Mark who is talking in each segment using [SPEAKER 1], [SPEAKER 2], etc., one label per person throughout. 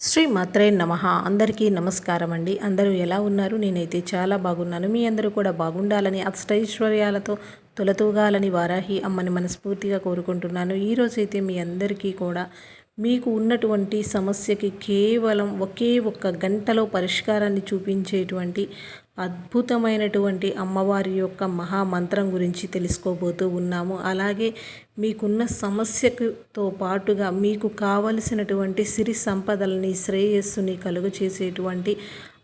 [SPEAKER 1] శ్రీ మాత్రే నమ. అందరికీ నమస్కారం అండి. అందరూ ఎలా ఉన్నారు? నేనైతే చాలా బాగున్నాను. మీ అందరూ కూడా బాగుండాలని అష్టైశ్వర్యాలతో తొలతూగాలని వారాహి అమ్మని మనస్ఫూర్తిగా కోరుకుంటున్నాను. ఈరోజైతే మీ అందరికీ కూడా మీకు ఉన్నటువంటి సమస్యకి కేవలం ఒకే ఒక్క గంటలో పరిష్కారాన్ని చూపించేటువంటి అద్భుతమైనటువంటి అమ్మవారి యొక్క మహామంత్రం గురించి తెలుసుకోబోతూ ఉన్నాము. అలాగే మీకున్న సమస్యతో పాటుగా మీకు కావలసినటువంటి సిరి సంపదలని శ్రేయస్సుని కలుగు చేసేటువంటి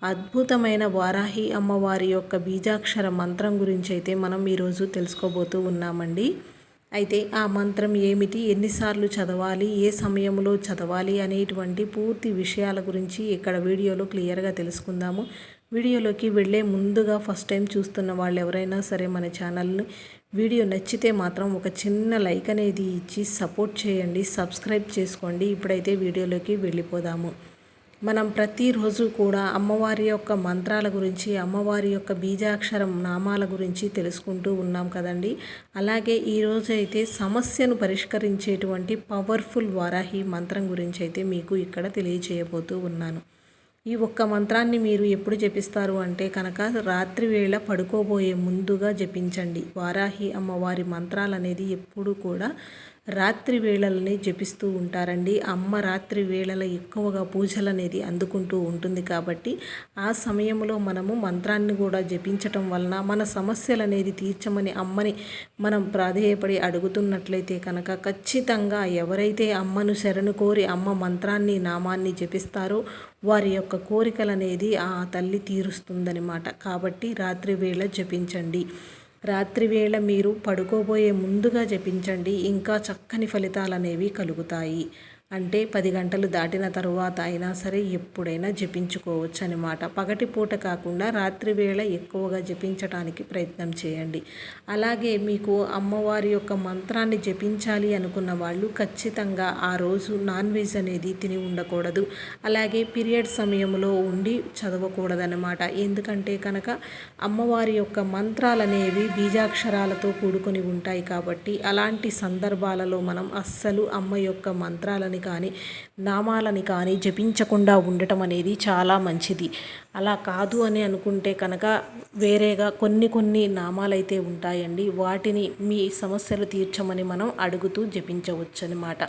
[SPEAKER 1] అద్భుతమైన వారాహి అమ్మవారి యొక్క బీజాక్షర మంత్రం గురించి అయితే మనం ఈరోజు తెలుసుకోబోతూ ఉన్నామండి. అయితే ఆ మంత్రం ఏమిటి? ఎన్నిసార్లు చదవాలి? ఏ సమయంలో చదవాలి? అనేటువంటి పూర్తి విషయాల గురించి ఇక్కడ వీడియోలో క్లియర్గా తెలుసుకుందాము. వీడియోలోకి వెళ్ళే ముందుగా ఫస్ట్ టైం చూస్తున్న వాళ్ళు ఎవరైనా సరే మన ఛానల్ని వీడియో నచ్చితే మాత్రం ఒక చిన్న లైక్ అనేది ఇచ్చి సపోర్ట్ చేయండి సబ్స్క్రైబ్ చేసుకోండి. ఇప్పుడైతే వీడియోలోకి వెళ్ళిపోదాము. మనం ప్రతిరోజు కూడా అమ్మవారి యొక్క మంత్రాల గురించి అమ్మవారి యొక్క బీజాక్షరం నామాల గురించి తెలుసుకుంటూ ఉన్నాం కదండి. అలాగే ఈరోజు అయితే సమస్యను పరిష్కరించేటువంటి పవర్ఫుల్ వారాహి మంత్రం గురించి అయితే మీకు ఇక్కడ తెలియచేయబోతూ ఉన్నాను. ఈ ఒక్క మంత్రాన్ని మీరు ఎప్పుడు జపిస్తారు అంటే కనుక రాత్రి వేళ పడుకోబోయే ముందుగా జపించండి. వారాహి అమ్మవారి మంత్రాలు అనేది ఎప్పుడు కూడా రాత్రి వేళలని జపిస్తూ ఉంటారండి. అమ్మ రాత్రి వేళల ఎక్కువగా పూజలు అనేది అందుకుంటూ ఉంటుంది కాబట్టి ఆ సమయంలో మనము మంత్రాన్ని కూడా జపించటం వలన మన సమస్యలు అనేది తీర్చమని అమ్మని మనం ప్రాధేయపడి అడుగుతున్నట్లయితే కనుక ఖచ్చితంగా ఎవరైతే అమ్మను శరణు కోరి అమ్మ మంత్రాన్ని నామాన్ని జపిస్తారో వారి యొక్క కోరికలు అనేది ఆ తల్లి తీరుస్తుందనమాట కాబట్టి రాత్రి వేళ జపించండి. రాత్రివేళ మీరు పడుకోబోయే ముందుగా జపించండి. ఇంకా చక్కని ఫలితాలు అనేవి కలుగుతాయి. అంటే పది గంటలు దాటిన తరువాత అయినా సరే ఎప్పుడైనా జపించుకోవచ్చు అనమాట పగటి పూట కాకుండా రాత్రి వేళ ఎక్కువగా జపించడానికి ప్రయత్నం చేయండి. అలాగే మీకు అమ్మవారి యొక్క మంత్రాన్ని జపించాలి అనుకున్న వాళ్ళు ఖచ్చితంగా ఆ రోజు నాన్ వెజ్ అనేది తిని ఉండకూడదు. అలాగే పీరియడ్ సమయంలో ఉండి చదవకూడదనమాట ఎందుకంటే కనుక అమ్మవారి యొక్క మంత్రాలు అనేవి బీజాక్షరాలతో కూడుకొని ఉంటాయి కాబట్టి అలాంటి సందర్భాలలో మనం అస్సలు అమ్మ యొక్క మంత్రాలని మంత్రాలని కానీ నామాలని కానీ జపించకుండా ఉండటం అనేది చాలా మంచిది. అలా కాదు అని అనుకుంటే కనుక వేరేగా కొన్ని కొన్ని నామాలైతే ఉంటాయండి. వాటిని మీ సమస్యలు తీర్చమని మనం అడుగుతూ జపించవచ్చు అనమాట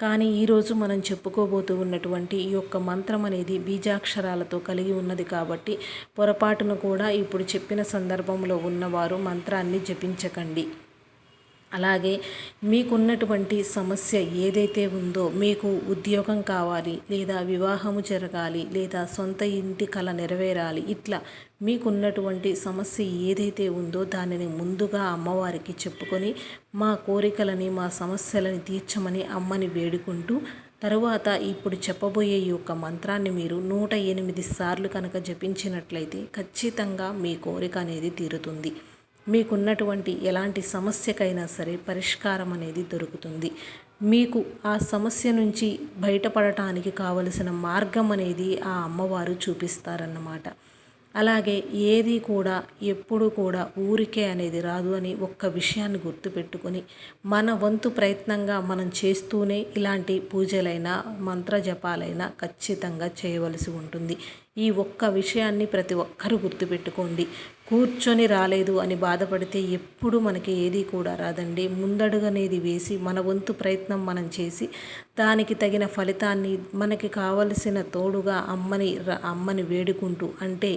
[SPEAKER 1] కానీ ఈరోజు మనం చెప్పుకోబోతూ ఉన్నటువంటి ఈ యొక్క మంత్రం అనేది బీజాక్షరాలతో కలిగి ఉన్నది కాబట్టి పొరపాటును కూడా ఇప్పుడు చెప్పిన సందర్భంలో ఉన్నవారు మంత్రాన్ని జపించకండి. అలాగే మీకున్నటువంటి సమస్య ఏదైతే ఉందో మీకు ఉద్యోగం కావాలి లేదా వివాహము జరగాలి లేదా సొంత ఇంటి కళ నెరవేరాలి ఇట్లా మీకున్నటువంటి సమస్య ఏదైతే ఉందో దానిని ముందుగా అమ్మవారికి చెప్పుకొని మా కోరికలని మా సమస్యలని తీర్చమని అమ్మని వేడుకుంటూ తరువాత ఇప్పుడు చెప్పబోయే ఈ యొక్క మంత్రాన్ని మీరు నూట ఎనిమిది సార్లు కనుక జపించినట్లయితే ఖచ్చితంగా మీ కోరిక అనేది తీరుతుంది. మీకున్నటువంటి ఎలాంటి సమస్యకైనా సరే పరిష్కారం అనేది దొరుకుతుంది. మీకు ఆ సమస్య నుంచి బయటపడటానికి కావలసిన మార్గం అనేది ఆ అమ్మవారు చూపిస్తారన్నమాట. అలాగే ఏది కూడా ఎప్పుడు కూడా ఊరికే అనేది రాదు అని ఒక్క విషయాన్ని గుర్తుపెట్టుకొని మన వంతు ప్రయత్నంగా మనం చేస్తూనే ఇలాంటి పూజలైనా మంత్ర జపాలైనా ఖచ్చితంగా చేయవలసి ఉంటుంది. ఈ ఒక్క విషయాన్ని ప్రతి ఒక్కరూ గుర్తుపెట్టుకోండి. కూర్చొని రాలేదు అని బాధపడితే ఎప్పుడు మనకి ఏది కూడా రాదండి. ముందడుగనేది వేసి మన వంతు ప్రయత్నం మనం చేసి దానికి తగిన ఫలితాన్ని మనకి కావలసిన తోడుగా అమ్మని అమ్మని వేడుకుంటూ అంటే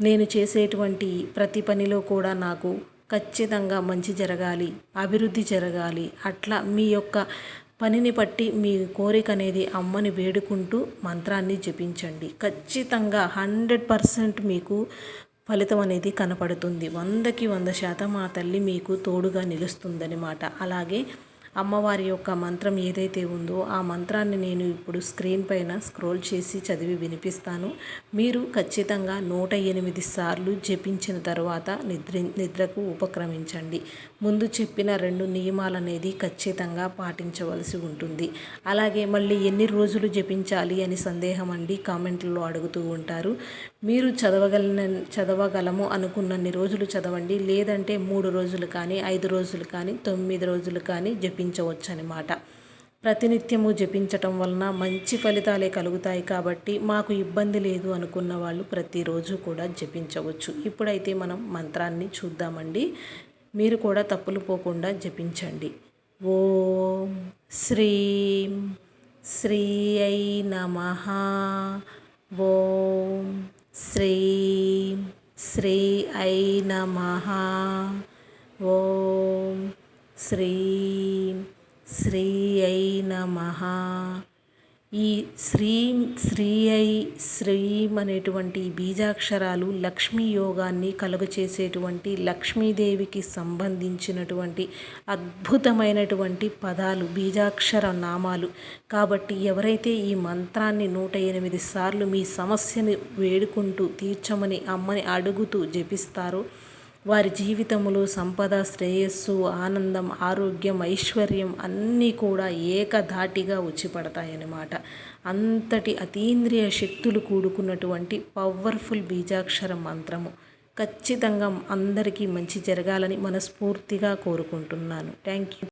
[SPEAKER 1] నేను చేసేటువంటి ప్రతి పనిలో కూడా నాకు ఖచ్చితంగా మంచి జరగాలి అభివృద్ధి జరగాలి అట్లా మీ యొక్క పనిని బట్టి మీ కోరిక అనేది అమ్మని వేడుకుంటూ మంత్రాన్ని జపించండి. ఖచ్చితంగా హండ్రెడ్ పర్సెంట్ మీకు ఫలితం అనేది కనపడుతుంది. వందకి వంద శాతం ఆ తల్లి మీకు తోడుగా నిలుస్తుందనమాట అలాగే అమ్మవారి యొక్క మంత్రం ఏదైతే ఉందో ఆ మంత్రాన్ని నేను ఇప్పుడు స్క్రీన్ పైన స్క్రోల్ చేసి చదివి వినిపిస్తాను. మీరు ఖచ్చితంగా నూట ఎనిమిది సార్లు జపించిన తర్వాత నిద్ర నిద్రకు ఉపక్రమించండి. ముందు చెప్పిన రెండు నియమాలు అనేది ఖచ్చితంగా పాటించవలసి ఉంటుంది. అలాగే మళ్ళీ ఎన్ని రోజులు జపించాలి అని సందేహం అండి కామెంట్లో అడుగుతూ ఉంటారు. మీరు చదవగల చదవగలము అనుకున్నన్ని రోజులు చదవండి. లేదంటే మూడు రోజులు కానీ ఐదు రోజులు కానీ తొమ్మిది రోజులు కానీ జపించవచ్చు అనమాట ప్రతినిత్యము జపించటం వలన మంచి ఫలితాలే కలుగుతాయి కాబట్టి మాకు ఇబ్బంది లేదు అనుకున్న వాళ్ళు ప్రతిరోజు కూడా జపించవచ్చు. ఇప్పుడైతే మనం మంత్రాన్ని చూద్దామండి. మీరు కూడా తప్పులు పోకుండా జపించండి. ఓం శ్రీం శ్రీ అయి నమ. ఓం శ్రీం శ్రీ ఐ నమ. ఓం శ్రీం శ్రీ ఐ నమ. ఈ శ్రీం శ్రీ అయి శ్రీం అనేటువంటి బీజాక్షరాలు లక్ష్మీ యోగాన్ని కలుగచేసేటువంటి లక్ష్మీదేవికి సంబంధించినటువంటి అద్భుతమైనటువంటి పదాలు బీజాక్షర నామాలు. కాబట్టి ఎవరైతే ఈ మంత్రాన్ని నూట ఎనిమిది సార్లు మీ సమస్యని వేడుకుంటూ తీర్చమని అమ్మని అడుగుతూ జపిస్తారో వారి జీవితములు సంపద శ్రేయస్సు ఆనందం ఆరోగ్యం ఐశ్వర్యం అన్నీ కూడా ఏకధాటిగా వచ్చి పడతాయన్నమాట అంతటి అతీంద్రియ శక్తులు కూడుకున్నటువంటి పవర్ఫుల్ బీజాక్షర మంత్రము. ఖచ్చితంగా అందరికీ మంచి జరగాలని మనస్ఫూర్తిగా కోరుకుంటున్నాను. Thank you